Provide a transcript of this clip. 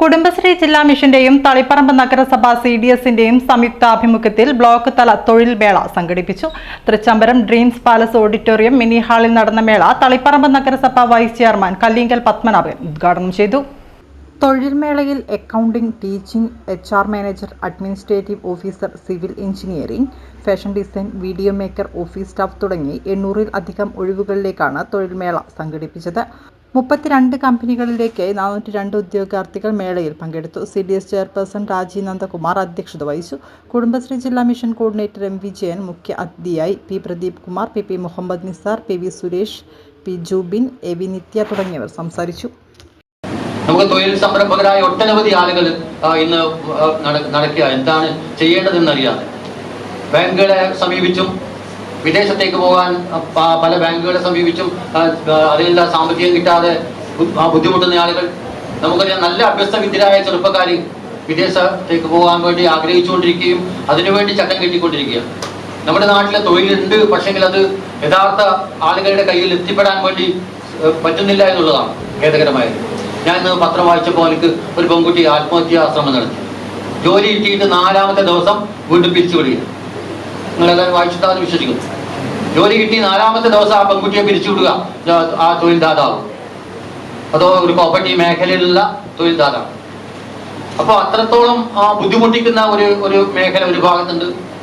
കുടുംബശ്രീ ജില്ലാ മിഷന്റെയും തളിപ്പറമ്പ് നഗരസഭ സി ഡി എസിന്റെയും സംയുക്താഭിമുഖ്യത്തിൽ ബ്ലോക്ക് തല തൊഴിൽ മേള സംഘടിപ്പിച്ചു. Trichambaram dreams palace auditorium mini ഹാളിൽ നടന്ന മേള തളിപ്പറമ്പ് നഗരസഭ വൈസ് ചെയർമാൻ കല്ലിങ്കൽ പത്മനാഭൻ ഉദ്ഘാടനം ചെയ്തു. തൊഴിൽ മേളയിൽ accounting teaching H R manager administrative officer civil engineering fashion design video maker office staff തുടങ്ങി എണ്ണൂറിൽ അധികം ഒഴിവുകളിലേക്കാണ് തൊഴിൽമേള സംഘടിപ്പിച്ചത്. മുപ്പത്തിരണ്ട് കമ്പനികളിലേക്ക് നാനൂറ്റി രണ്ട് ഉദ്യോഗാർത്ഥികൾ മേളയിൽ പങ്കെടുത്തു. C D S chairperson Rajeev Nandakumar അധ്യക്ഷത വഹിച്ചു. കുടുംബശ്രീ ജില്ലാ മിഷൻ കോർഡിനേറ്റർ എം വിജയൻ മുഖ്യ അതിഥിയായി P Pradeep Kumar P P Muhammad Nisar P V Suresh P Jubin A V Nithya തുടങ്ങിയവർ സംസാരിച്ചു. നമുക്ക് തൊഴിൽ സംരംഭകരായ ഒട്ടനവധി ആളുകൾ ഇന്ന് നടക്കുക. എന്താണ് ചെയ്യേണ്ടതെന്ന് അറിയാതെ ബാങ്കുകളെ സമീപിച്ചും വിദേശത്തേക്ക് പോകാൻ പല ബാങ്കുകളെ സമീപിച്ചും അതിനുള്ള സാമ്പത്തികം കിട്ടാതെ ബുദ്ധിമുട്ടുന്ന ആളുകൾ. നമുക്കറിയാം നല്ല അഭ്യസ്ത വിദ്യരായ ചെറുപ്പക്കാർ വിദേശത്തേക്ക് പോകാൻ വേണ്ടി ആഗ്രഹിച്ചുകൊണ്ടിരിക്കുകയും അതിനുവേണ്ടി ചട്ടം കെട്ടിക്കൊണ്ടിരിക്കുകയാണ്. നമ്മുടെ നാട്ടിലെ തൊഴിലുണ്ട് പക്ഷെങ്കിൽ അത് യഥാർത്ഥ ആളുകളുടെ കയ്യിൽ എത്തിപ്പെടാൻ വേണ്ടി പറ്റുന്നില്ല എന്നുള്ളതാണ് ഖേദകരമായത്. ഞാൻ ഇന്ന് പത്രം വായിച്ചപ്പോൾ എനിക്ക് ഒരു പെൺകുട്ടി ആത്മഹത്യാ ശ്രമം നടത്തി. ജോലി കിട്ടിയിട്ട് നാലാമത്തെ ദിവസം വീണ്ടും പിരിച്ചു വിടുക നിങ്ങളെല്ലാം വായിച്ചിട്ടാന്ന് വിശ്വസിക്കുന്നു. ജോലി കിട്ടി നാലാമത്തെ ദിവസം ആ പെൺകുട്ടിയെ പിരിച്ചുവിടുക. ആ- ആ തൊഴിൽ ദാതാവ് അതോ ഒരു കോപ്പറേറ്റീവ് മേഖലയിലുള്ള തൊഴിൽ ദാതാവ് അപ്പോൾ അത്രത്തോളം ആ, ബുദ്ധിമുട്ടിക്കുന്ന ഒരു ഒരു മേഖല ഒരു ഭാഗത്തുണ്ട്.